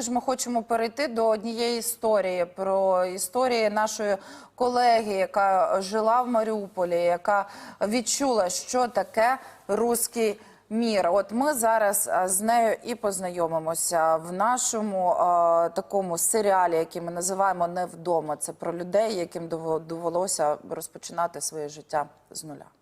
ж ми хочемо перейти до однієї історії про історії нашої колеги, яка жила в Маріуполі, яка відчула, що таке руський мір. От ми зараз з нею і познайомимося в нашому а, такому серіалі, який ми називаємо не вдома. Це про людей, яким довелося розпочинати своє життя з нуля.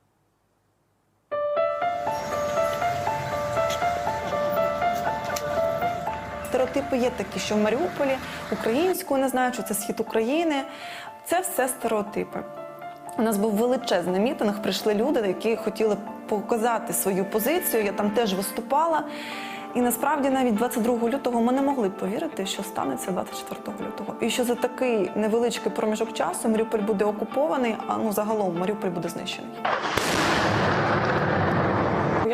Стереотипи є такі, що в Маріуполі українською не знають, що це схід України. Це все стереотипи. У нас був величезний мітинг, прийшли люди, які хотіли показати свою позицію. Я там теж виступала. І насправді навіть 22 лютого ми не могли повірити, що станеться 24 лютого. І що за такий невеличкий проміжок часу Маріуполь буде окупований, а ну загалом Маріуполь буде знищений.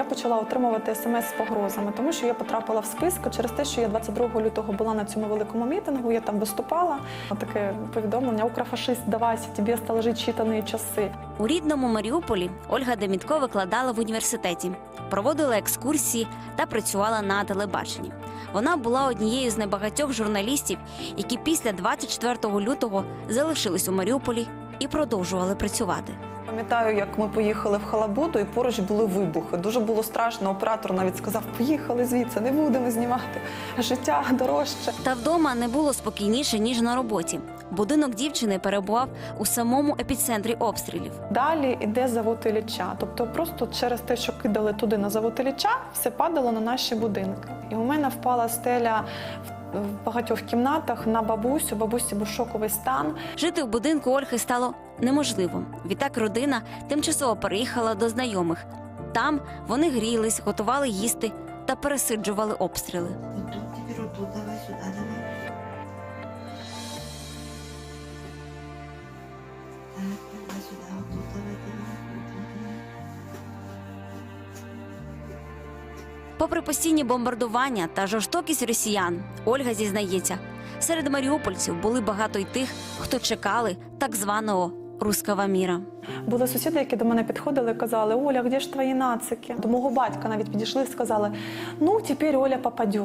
Почала отримувати смс з погрозами, тому що я потрапила в списки через те, що я 22 лютого була на цьому великому мітингу. Я там виступала. Таке повідомлення: Укрофашист, давайся, тобі стали читані часи. У рідному Маріуполі Ольга Демітко викладала в університеті, проводила екскурсії та працювала на телебаченні. Вона була однією з небагатьох журналістів, які після 24 лютого залишились у Маріуполі і продовжували працювати. Пам'ятаю, як ми поїхали в Халабуду, і поруч були вибухи. Дуже було страшно. Оператор навіть сказав: поїхали звідси, не будемо знімати. Життя дорожче. Та вдома не було спокійніше ніж на роботі. Будинок дівчини перебував у самому епіцентрі обстрілів. Далі йде завод Ілліча. Тобто, просто через те, що кидали туди на завод Ілліча, все падало на наші будинки. І у мене впала стеля в- в багатьох кімнатах на бабусю. Бабусі був шоковий стан. Жити в будинку Ольги стало неможливо. Відтак родина тимчасово переїхала до знайомих. Там вони грілись, готували їсти та пересиджували обстріли. Тепер отут, давай сюди, давай. Так, давай сюди, отут, давай, давай. Попри постійні бомбардування та жорстокість росіян, Ольга зізнається, серед маріупольців були багато й тих, хто чекали так званого руского міра. Були сусіди, які до мене підходили і казали: Оля, де ж твої нацики? До мого батька навіть підійшли і сказали: ну, тепер Оля попаде.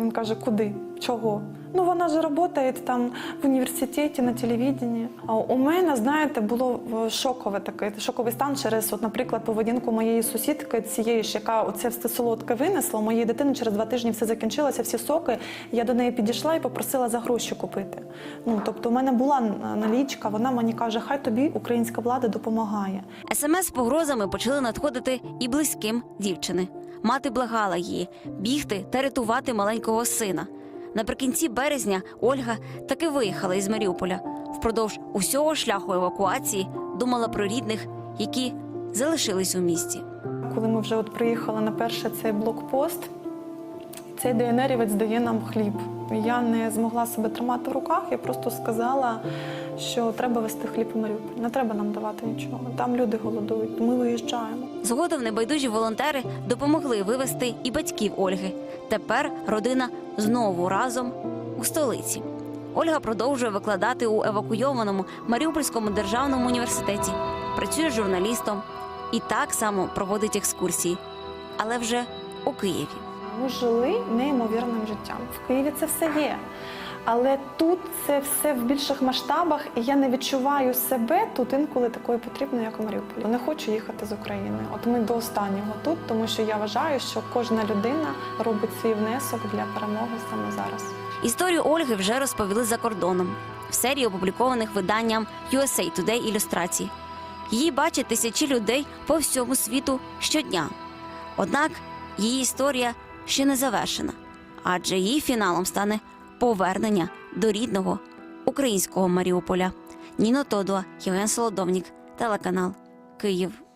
Він каже, куди? Чого? Ну, вона ж працює там в університеті, на телевіденні. А у мене, знаєте, було е, шокове таке, шоковий стан через, от, наприклад, поведінку моєї сусідки, цієї ж, яка оце все солодке винесла. У моєї дитини через два тижні все закінчилося, всі соки. Я до неї підійшла і попросила за гроші купити. Ну, тобто, у мене була налічка, вона мені каже, хай тобі українська влада допомагає. СМС з погрозами почали надходити і близьким дівчини. Мати благала її бігти та рятувати маленького сина. Наприкінці березня Ольга таки виїхала із Маріуполя. Впродовж усього шляху евакуації думала про рідних, які залишились у місті. Коли ми вже от приїхали на перший цей блокпост, цей ДНРівець дає нам хліб. Я не змогла себе тримати в руках, я просто сказала, що треба вести хліб у Маріуполь. Не треба нам давати нічого. Там люди голодують, ми виїжджаємо. Згодом небайдужі волонтери допомогли вивезти і батьків Ольги. Тепер родина знову разом у столиці. Ольга продовжує викладати у евакуйованому Маріупольському державному університеті, працює журналістом і так само проводить екскурсії, але вже у Києві. Ми жили неймовірним життям. В Києві це все є. Але тут це все в більших масштабах, і я не відчуваю себе тут інколи такою потрібною, як у Маріуполі. Не хочу їхати з України. От ми до останнього тут, тому що я вважаю, що кожна людина робить свій внесок для перемоги саме зараз. Історію Ольги вже розповіли за кордоном в серії опублікованих виданням USA Today ілюстрацій. Її бачать тисячі людей по всьому світу щодня. Однак її історія ще не завершена, адже її фіналом стане повернення до рідного українського Маріуполя. Ніно Тодуа, Євген Солодовнік, телеканал Київ.